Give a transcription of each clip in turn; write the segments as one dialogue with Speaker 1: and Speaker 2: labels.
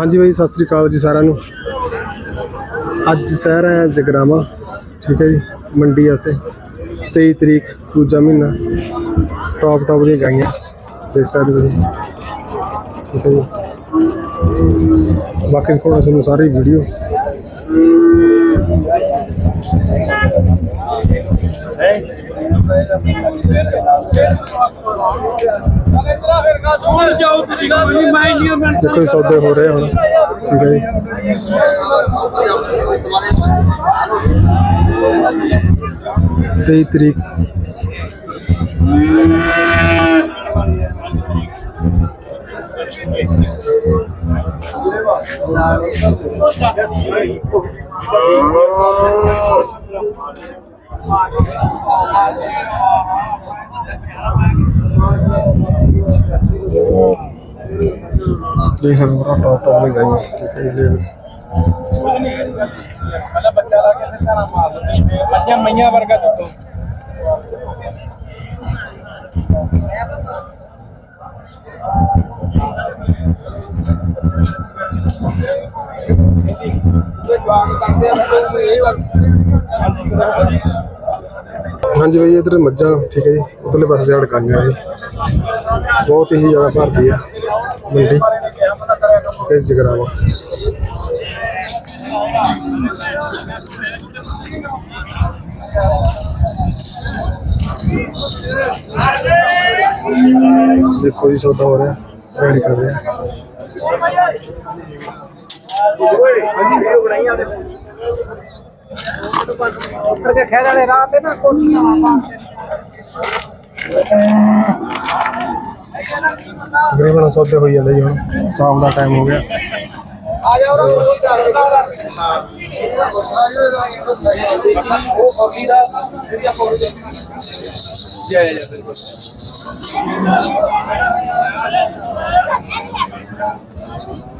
Speaker 1: ਹਾਂਜੀ ਬਾਈ, ਸਤਿ ਸ੍ਰੀ ਅਕਾਲ ਜੀ ਸਾਰਿਆਂ ਨੂੰ। ਅੱਜ ਸ਼ਹਿਰ ਹੈ ਜਗਰਾਵਾ, ਠੀਕ ਹੈ ਜੀ, ਮੰਡੀ ਆ ਤੇ 23 ਤਰੀਕ, ਦੂਜਾ ਮਹੀਨਾ। ਟੌਪ ਟੌਪ ਦੀਆਂ ਗਾਈਆਂ, ਦੇਖ ਸਕਦੇ ਹੋ ਜੀ ਠੀਕ ਹੈ ਜੀ। ਬਾਕੀ ਕੋਲ ਤੁਹਾਨੂੰ ਸਾਰੀ ਵੀਡੀਓ ਦੇਖੋ ਜੀ ਸੌਦੇ ਹੋ ਰਹੇ ਹੁਣ ਠੀਕ ਹੈ ਜੀ ਤੇਈ ਤਰੀਕ ਦੇਖ ਸਕਦੇ देख सकते हो टॉप टॉप में गई ठीक है ये
Speaker 2: मतलब बच्चा लगा के तेरा मार मध्यम मैया वर्ग का तो मैं
Speaker 1: ਹਾਂਜੀ ਬਈ ਇਧਰ ਮੱਝਾਂ ਠੀਕ ਹੈ ਜੀ ਉਧਰਲੇ ਪਾਸੇ ਸਾਈਡ ਗਾਈਆਂ ਜੀ ਬਹੁਤ ਹੀ ਜ਼ਿਆਦਾ ਭਰਦੀ ਆ ਮੰਡੀ ਠੀਕ ਹੈ ਜੀ, ਜਗਰਾਵਾ ਦੇਖੋ ਜੀ ਸੌਦਾ ਹੋ ਰਿਹਾ ਰੈਡੀ ਕਰ ਰਿਹਾ
Speaker 2: ਉੱਤਰ ਕੇ ਖੇਡ ਵਾਲੇ ਰਾਹ ਤੇ ਨਾ ਕੋਠੀਆਂ
Speaker 1: ਤਕਰੀਬਨ ਸੌਦੇ ਹੋਈ ਜਾਂਦੇ ਜੀ ਹੁਣ ਸ਼ਾਮ ਦਾ ਟਾਈਮ ਹੋ ਗਿਆ।
Speaker 2: ਆ ਜਾ ਉਹ ਉਹ ਫੌਜੀ ਦਾ ਜਿਹੜੀਆਂ ਫੌਜ ਦੇ ਜੈ ਜੈ ਬਿਲਕੁਲ।
Speaker 1: ਦੇਖ ਸਕਦੇ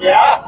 Speaker 1: Yeah.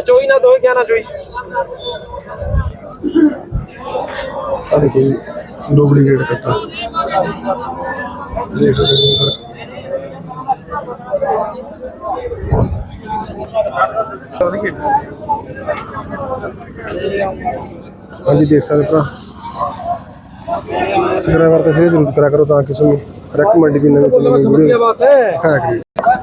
Speaker 2: ਚੋਈ ਨਾ ਦੋਏ ਕਿਆ ਨਾ ਚੋਈ?
Speaker 1: ਆ ਦੇਖੋ ਜੀ ਡੁਪਲੀਕੇਟ ਕੱਟਾ। ਦੇਖ ਸਕਦੇ ਹੋ ਹਾਂਜੀ ਦੇਖ ਸਕਦੇ ਭਰਾ। ਸਬਸਕ੍ਰਾਈਬਰ ਤੇ ਸ਼ੇਅਰ ਜ਼ਰੂਰ ਕਰਿਆ ਕਰੋ ਤਾਂ ਕਿ ਤੁਹਾਨੂੰ ਰეკਮੈਂਡ ਦੀ ਨਵੀਂ ਤੋਂ ਨਵੀਂ ਵੀਡੀਓ
Speaker 2: ਬਾਤ ਹੈ।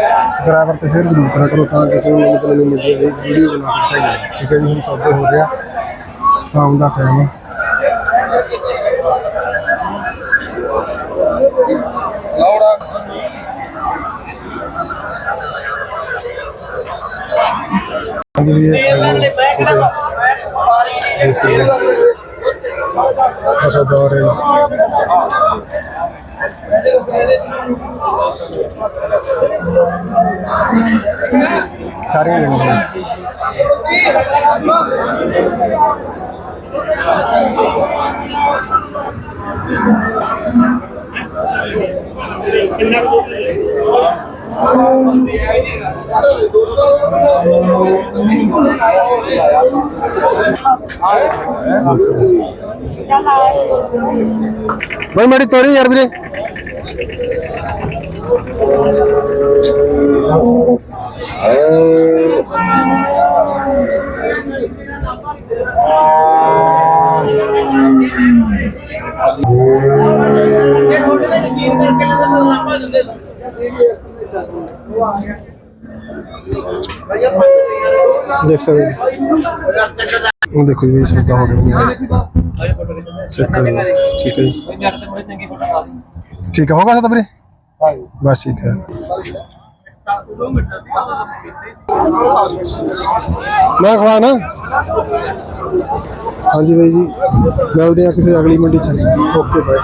Speaker 2: सबसक्राइबर तो शेयर ज़रूर करा करो ताकि किसी को
Speaker 1: मतलब मीडिया की वीडियो बना कर पाए ठीक है जी हम सौदे हो गया शाम का टाइम है। हाँ देख सकते हैं। अच्छा दौर ਸਾਰੀਆਂ ਲੈ ਲਓ ਕਿੰਨਾ ਕੁ ਬਈ ਮੜੀ ਤੋਰੀ ਯਾਰ ਵੀਰੇ। देख देखो ये
Speaker 2: सुनता हो गया। चेक कर ठीक है
Speaker 1: ठीक है, होगा तो फिर? ਬਸ ਠੀਕ ਹੈ। ਮੈਂ ਖਵਾ ਹਾਂਜੀ ਬਾਈ ਜੀ, ਮਿਲਦੇ ਆ ਕਿਸੇ ਅਗਲੀ ਮੰਡੀ ਚ। ਓਕੇ ਬਾਈ